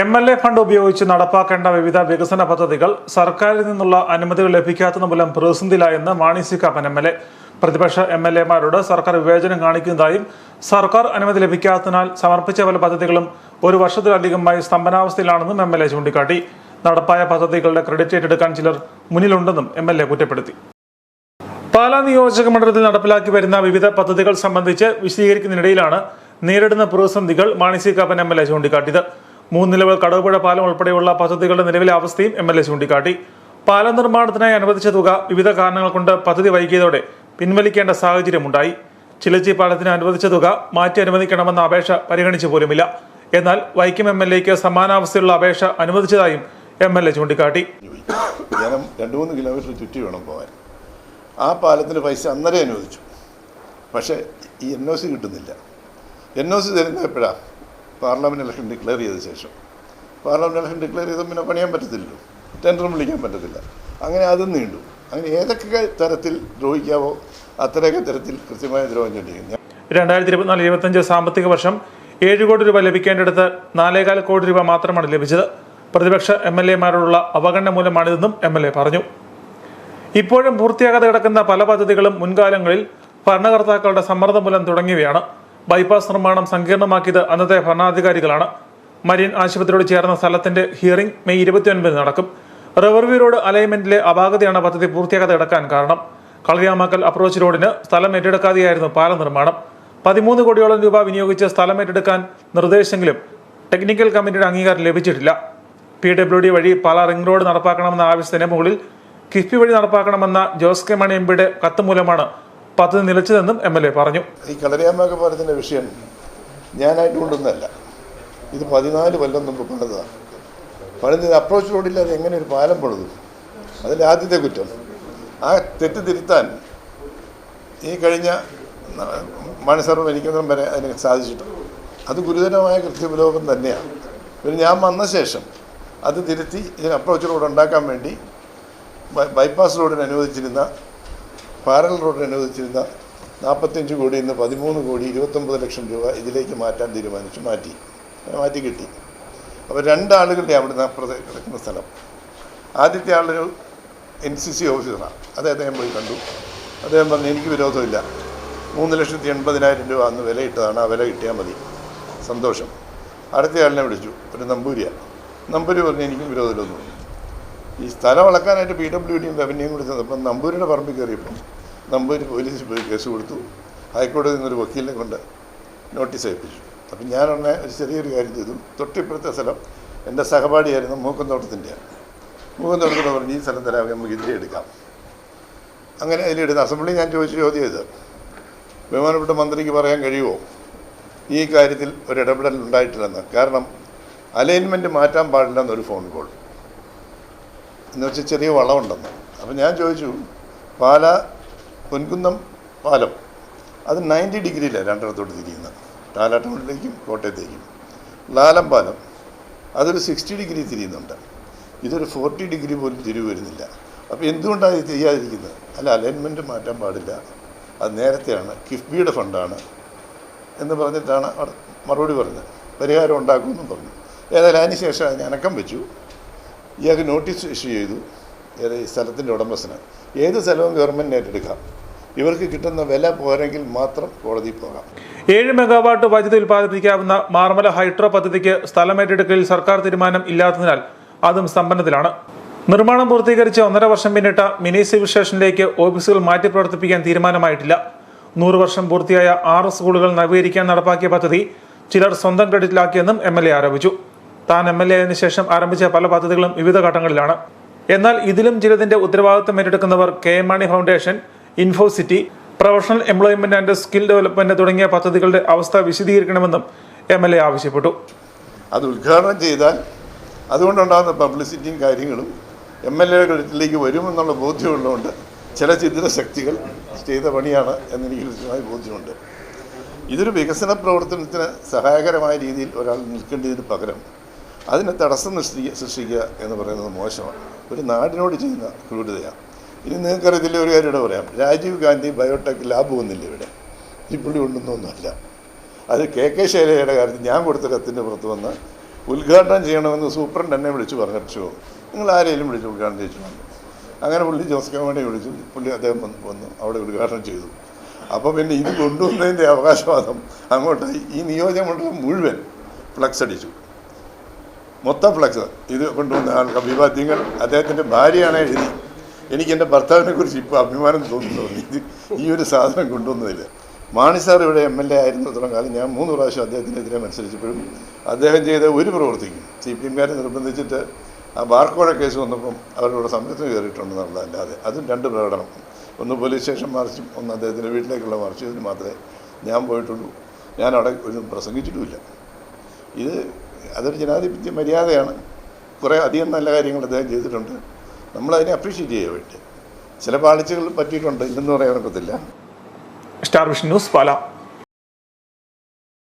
M L A fund ഉപയോഗിച്ച് നടപ്പാക്കേണ്ട വിവിധ വികസന പദ്ധതികൾ സർക്കാരിൽ നിന്നുള്ള അനുമതികൾ ലഭിക്കാത്തത് മൂലം പ്രതിസന്ധിയിലായെന്ന് Mani C Kappan M L A പ്രതിപക്ഷ എം എൽ എമാരോട് സർക്കാർ വിവേചനം കാണിക്കുന്നതായും സർക്കാർ അനുമതി ലഭിക്കാത്തതിനാൽ സമർപ്പിച്ച പല പദ്ധതികളും ഒരു വർഷത്തിലധികമായി സ്തംഭനാവസ്ഥയിലാണെന്നും എം എൽ എ ചൂണ്ടിക്കാട്ടി. നടപ്പായ പദ്ധതികളുടെ ക്രെഡിറ്റ് ഏറ്റെടുക്കാൻ ചിലർ മുന്നിലുണ്ടെന്നും എം എൽ എ കുറ്റപ്പെടുത്തി. പാലാ നിയോജക മണ്ഡലത്തിൽ നടപ്പിലാക്കി വരുന്ന വിവിധ പദ്ധതികൾ സംബന്ധിച്ച് വിശദീകരിക്കുന്നതിനിടയിലാണ് നേരിടുന്ന പ്രതിസന്ധികൾ Mani C Kappan M L A ചൂണ്ടിക്കാട്ടിയത്. മൂന്ന് നിലവിൽ കടവുപുഴ പാലം ഉൾപ്പെടെയുള്ള പദ്ധതികളുടെ നിലവിലെ അവസ്ഥയും എം എൽ എ ചൂണ്ടിക്കാട്ടി. പാലം നിർമ്മാണത്തിനായി അനുവദിച്ച തുക വിവിധ കാരണങ്ങൾ കൊണ്ട് പദ്ധതി വൈകിയതോടെ പിൻവലിക്കേണ്ട സാഹചര്യമുണ്ടായി. ചിലച്ചി പാലത്തിന് അനുവദിച്ച തുക മാറ്റി അനുവദിക്കണമെന്ന അപേക്ഷ പരിഗണിച്ചു പോലുമില്ല. എന്നാൽ വൈക്കം എം എൽ എക്ക് സമാനാവസ്ഥയുള്ള അപേക്ഷ അനുവദിച്ചതായും എം എൽ എ ചൂണ്ടിക്കാട്ടി. ജനം മൂന്ന് കിലോമീറ്റർ ചുറ്റി വേണം പോകാൻ. ആ പാലത്തിന് പൈസ അന്നേരം അനുവദിച്ചു. പക്ഷേ ഈ എൻ ഒ സി കിട്ടുന്നില്ല. എൻ ഒ സി തരുന്നത് എപ്പോഴാണ് പാർലമെന്റ് ഇലക്ഷൻ ഡിക്ലെയർ ചെയ്ത ശേഷം. പാർലമെന്റ് ഇലക്ഷൻ ഡിക്ലെയർ ചെയ്താൽ പിന്നെ പണിയാൻ പറ്റത്തില്ലല്ലോ. ടെൻഡറും വിളിക്കാൻ പറ്റത്തില്ല. അങ്ങനെ അതും നീണ്ടു. അങ്ങനെ ഏതൊക്കെ തരത്തിൽ ദ്രോഹിക്കാവോ അത്രയൊക്കെ തരത്തിൽ കൃത്യമായ ദ്രോഹം ചെയ്തിരിക്കുന്നു. രണ്ടായിരത്തി ഇരുപത്തിനാല് ഇരുപത്തഞ്ച് സാമ്പത്തിക വർഷം ഏഴ് കോടി രൂപ ലഭിക്കേണ്ടിടത്ത് നാലേകാൽ കോടി രൂപ മാത്രമാണ് ലഭിച്ചത്. പ്രതിപക്ഷ എം എൽ എമാരോടുള്ള അവഗണന മൂലമാണിതെന്നും എം എൽ എ പറഞ്ഞു. ഇപ്പോഴും പൂർത്തിയാകാതെ കിടക്കുന്ന പല പദ്ധതികളും മുൻകാലങ്ങളിൽ ഭരണകർത്താക്കളുടെ സമ്മർദ്ദം മൂലം തുടങ്ങിയവയാണ്. ബൈപ്പാസ് നിർമ്മാണം സങ്കീർണമാക്കിയത് അന്നത്തെ ഭരണാധികാരികളാണ്. മരീൻ ആശുപത്രിയോട് ചേർന്ന സ്ഥലത്തിന്റെ ഹിയറിംഗ് മെയ് ഇരുപത്തിയൊൻപതിന് നടക്കും. റിവർവ്യൂ റോഡ് അലൈൻമെന്റിലെ അപാകതയാണ് പദ്ധതി പൂർത്തിയാകാതെ കിടക്കാൻ കാരണം. കളിയാമാക്കൽ അപ്രോച്ച് റോഡിന് സ്ഥലം ഏറ്റെടുക്കാതെയായിരുന്നു പാലം നിർമ്മാണം. പതിമൂന്ന് കോടിയോളം രൂപ വിനിയോഗിച്ച് സ്ഥലം ഏറ്റെടുക്കാൻ നിർദ്ദേശമെങ്കിലും ടെക്നിക്കൽ കമ്മിറ്റിയുടെ അംഗീകാരം ലഭിച്ചിട്ടില്ല. പി ഡബ്ല്യു ഡി വഴി പാല റിംഗ് റോഡ് നടപ്പാക്കണമെന്ന ആവശ്യത്തിന് മുകളിൽ കിഫ്ബി വഴി നടപ്പാക്കണമെന്ന ജോസ് കെ മണി എംപിയുടെ കത്ത് മൂലമാണ് പദ്ധതി നിലച്ചതെന്നും എം എൽ എ പറഞ്ഞു. ഈ കളരിയാമ്മയൊക്കെ പാലത്തിന്റെ വിഷയം ഞാനായിട്ട് കൊണ്ടൊന്നല്ല ഇത് പതിനാല് കൊല്ലം മുമ്പ് പണിതാണ് പണിത് അപ്രോച്ച് റോഡില്ലാതെ എങ്ങനെ ഒരു പാലം പണിതു? അതിന്റെ ആദ്യത്തെ കുറ്റം. ആ തെറ്റ് തിരുത്താൻ ഈ കഴിഞ്ഞ മണിസർവം എനിക്കൊന്നും വരെ അതിന് സാധിച്ചിട്ടുണ്ട്. അത് ഗുരുതരമായ കൃത്യവിലോകം തന്നെയാണ്. പിന്നെ ഞാൻ വന്ന ശേഷം അത് തിരുത്തി ഇതിന് അപ്രോച്ച് റോഡ് ഉണ്ടാക്കാൻ വേണ്ടി ബൈപ്പാസ് റോഡിന് അനുവദിച്ചിരുന്ന പാരൽ റോഡ് അനുവദിച്ചിരുന്ന നാൽപ്പത്തഞ്ച് കോടി നിന്ന് പതിമൂന്ന് കോടി ഇരുപത്തൊമ്പത് ലക്ഷം രൂപ ഇതിലേക്ക് മാറ്റാൻ തീരുമാനിച്ചു മാറ്റി. മാറ്റി കിട്ടി. അപ്പോൾ രണ്ടാളുകളുടെ അവിടെ അപ്പുറത്ത് കിടക്കുന്ന സ്ഥലം. ആദ്യത്തെ ആളൊരു എൻ സി സി ഓഫീസറാണ്. അദ്ദേഹം പോയി കണ്ടു. അദ്ദേഹം പറഞ്ഞു എനിക്ക് വിരോധമില്ല. മൂന്ന് ലക്ഷത്തി എൺപതിനായിരം രൂപ അന്ന് വില ഇട്ടതാണ് ആ വില കിട്ടിയാൽ മതി. സന്തോഷം. അടുത്ത ആളിനെ വിളിച്ചു. ഒരു നമ്പൂരിയാണ്. നമ്പൂരി പറഞ്ഞു എനിക്കും വിരോധമില്ലൊന്നും. ഈ സ്ഥലം അളക്കാനായിട്ട് പി ഡബ്ല്യു ഡിയും റവന്യൂയും കൂടി ചെന്നപ്പം നമ്പൂരിയുടെ പറമ്പിൽ കയറിയപ്പം നമ്പൂരി പോലീസ് പോയി കേസ് കൊടുത്തു. ഹൈക്കോടതിയിൽ നിന്നൊരു വക്കീലിനെ കൊണ്ട് നോട്ടീസ് അയപ്പിച്ചു അപ്പം ഞാൻ ഉടനെ ഒരു ചെറിയൊരു കാര്യം ചെയ്തു. തൊട്ടിപ്പുറത്തെ സ്ഥലം എന്റെ സഹപാഠിയായിരുന്നു മൂക്കന്തോട്ടത്തിന്റെയാണ് മൂക്കന്തോട്ടത്തിൽ പറഞ്ഞു ഈ സ്ഥലം തരാം നമുക്ക് ഇതിലേ എടുക്കാം. അങ്ങനെ അതിലെടുത്ത് അസംബ്ലി ഞാൻ ചോദിച്ചു ചോദ്യം ചെയ്ത് ബഹുമാനപ്പെട്ട മന്ത്രിക്ക് പറയാൻ കഴിയുമോ? ഈ കാര്യത്തിൽ ഒരു ഇടപെടൽ ഉണ്ടായിട്ടില്ലെന്ന്. കാരണം അലൈൻമെന്റ് മാറ്റാൻ പാടില്ലെന്നൊരു ഫോൺ കോൾ. എന്ന് വെച്ചാൽ ചെറിയ വളമുണ്ടെന്ന്. അപ്പം ഞാൻ ചോദിച്ചു പാല പൊൻകുന്നം പാലം. അത് നയന്റി ഡിഗ്രിയിലാണ് രണ്ടിടത്തോട്ട് തിരിയുന്നത്. ടൗണിലേക്കും കോട്ടയത്തേക്കും. ലാലം പാലം അതൊരു സിക്സ്റ്റി ഡിഗ്രി തിരിയുന്നുണ്ട്. ഇതൊരു ഫോർട്ടി ഡിഗ്രി പോലും തിരിവ് വരുന്നില്ല. അപ്പോൾ എന്തുകൊണ്ടാണ് ഇത് ചെയ്യാതിരിക്കുന്നത്? അല്ല അലൈൻമെന്റ് മാറ്റാൻ പാടില്ല. അത് നേരത്തെയാണ് കിഫ്ബിയുടെ ഫണ്ടാണ് എന്ന് പറഞ്ഞിട്ടാണ് മറുപടി പറഞ്ഞത്. പരിഹാരം ഉണ്ടാക്കുമെന്നും പറഞ്ഞു. ഏതായാലും അതിന് ശേഷം ഞാൻ അനക്കം വെച്ചു. ഇയാൾക്ക് നോട്ടീസ് ഇഷ്യൂ ചെയ്തു. ഈ സ്ഥലത്തിന്റെ ഉടമസ്ഥന്. ഏത് സ്ഥലവും ഗവൺമെന്റ് ഏറ്റെടുക്കാം. ഇവർക്ക് കിട്ടുന്ന വില പോരെങ്കിൽ മാത്രം കോടതി പോകാം. ഏഴ് മെഗാവാട്ട് വൈദ്യുതി ഉൽപ്പാദിപ്പിക്കാവുന്ന മാർമല ഹൈഡ്രോ പദ്ധതിക്ക് സ്ഥലം ഏറ്റെടുക്കലിൽ സർക്കാർ തീരുമാനം ഇല്ലാത്തതിനാൽ അതും സ്തംഭനത്തിലാണ്. നിർമ്മാണം പൂർത്തീകരിച്ച് ഒന്നര വർഷം പിന്നിട്ട മിനി സിവിൽ സ്റ്റേഷനിലേക്ക് ഓഫീസുകൾ മാറ്റി പ്രവർത്തിപ്പിക്കാൻ തീരുമാനമായിട്ടില്ല. നൂറ് വർഷം പൂർത്തിയായ ആറ് സ്കൂളുകൾ നവീകരിക്കാൻ നടപ്പാക്കിയ പദ്ധതി ചിലർ സ്വന്തം ക്രെഡിറ്റിലാക്കിയെന്നും എ ആരോപിച്ചു. താൻ എം എൽ എ ആയതിനു ശേഷം ആരംഭിച്ച പല പദ്ധതികളും വിവിധ ഘട്ടങ്ങളിലാണ്. എന്നാൽ ഇതിലും ചിലതിന്റെ ഉത്തരവാദിത്വം ഏറ്റെടുക്കുന്നവർ K M Mani foundation Infocity professional employment and skill development തുടങ്ങിയ പദ്ധതികളുടെ അവസ്ഥ വിശദീകരിക്കണമെന്നും എം എൽ എ ആവശ്യപ്പെട്ടു. അത് ഉദ്ഘാടനം ചെയ്താൽ അതുകൊണ്ടുണ്ടാകുന്ന പബ്ലിസിറ്റിയും കാര്യങ്ങളും എം എൽ എകളിലേക്ക് വരുമെന്നുള്ള ബോധ്യമുള്ളതുകൊണ്ട് ചില ചിദ്രശക്തികൾ ചെയ്ത പണിയാണ് എന്നെനിക്ക് കൃത്യമായി ബോധ്യമുണ്ട്. ഇതൊരു വികസന പ്രവർത്തനത്തിന് സഹായകരമായ രീതിയിൽ ഒരാൾ നിൽക്കേണ്ടതിന് പകരം അതിന് തടസ്സം സൃഷ്ടിക്കുക സൃഷ്ടിക്കുക എന്ന് പറയുന്നത് മോശമാണ്. ഒരു നാടിനോട് ചെയ്യുന്ന ക്രൂരതയാണ്. ഇനി നിങ്ങൾക്കറിയത്തില്ല ഒരു കാര്യം ഇവിടെ പറയാം. രാജീവ് ഗാന്ധി ബയോടെക് ലാബ് വന്നില്ല ഇവിടെ? ഈ പുള്ളി ഉണ്ടെന്നൊന്നുമല്ല. അത് കെ കെ ശൈലജയുടെ കാര്യത്തിൽ ഞാൻ കൊടുത്ത കത്തിന്റെ പുറത്ത് വന്ന് ഉദ്ഘാടനം ചെയ്യണമെന്ന് സൂപ്രണ്ട് എന്നെ വിളിച്ച് പറഞ്ഞു നിങ്ങൾ ആരെയും വിളിച്ച് ഉദ്ഘാടനം ചെയ്യിച്ചു അങ്ങനെ പുള്ളി ജോസ് കെ വിളിച്ചു. പുള്ളി അദ്ദേഹം വന്ന് വന്നു അവിടെ ഉദ്ഘാടനം ചെയ്തു. അപ്പോൾ പിന്നെ ഇത് കൊണ്ടുവന്നതിന്റെ അവകാശവാദം അങ്ങോട്ട് ഈ നിയോജകമണ്ഡലം മുഴുവൻ ഫ്ലക്സ് അടിച്ചു. മൊത്തം ഫ്ലക്സ് ഇത് കൊണ്ടുവന്ന ആൾ അഭിവാദ്യങ്ങൾ. അദ്ദേഹത്തിന്റെ ഭാര്യയാണ് എഴുതി. എനിക്ക് എന്റെ ഭർത്താവിനെ കുറിച്ച് ഇപ്പോൾ അഭിമാനം തോന്നുന്നു. ഇത് ഈ ഒരു സാധനം കൊണ്ടുവന്നതിൽ മാണി സാർ ഇവിടെ എം എൽ എ ആയിരുന്നിടത്തോളം കാലം. ഞാൻ മൂന്ന് പ്രാവശ്യം അദ്ദേഹത്തിനെതിരെ മത്സരിച്ചപ്പോഴും അദ്ദേഹം ചെയ്ത ഒരു പ്രവർത്തിക്കും സി പി എംകാരെ നിർബന്ധിച്ചിട്ട് ആ ബാർക്കോഴ കേസ് വന്നപ്പം അവരുടെ സമയത്ത് കയറിയിട്ടുണ്ടെന്നുള്ളതല്ലാതെ അതും രണ്ട് പ്രകടനം. ഒന്ന് പോലീസ് സ്റ്റേഷൻ മാർച്ചും ഒന്ന് അദ്ദേഹത്തിന്റെ വീട്ടിലേക്കുള്ള മാർച്ചും ഇതിന് മാത്രമേ ഞാൻ പോയിട്ടുള്ളൂ. ഞാൻ അവിടെ ഒന്നും പ്രസംഗിച്ചിട്ടുമില്ല. ഇത് അതൊരു ജനാധിപത്യ മര്യാദയാണ്. കുറേ അധികം നല്ല കാര്യങ്ങൾ അദ്ദേഹം ചെയ്തിട്ടുണ്ട്. നമ്മളതിനെ അപ്രീഷിയേറ്റ് ചെയ്യാൻ വേണ്ടി. ചില പാളിച്ചകൾ പറ്റിയിട്ടുണ്ട് ഇല്ലെന്ന് പറയാൻ പറ്റത്തില്ല സ്റ്റാർ വിഷൻ ന്യൂസ് പാല.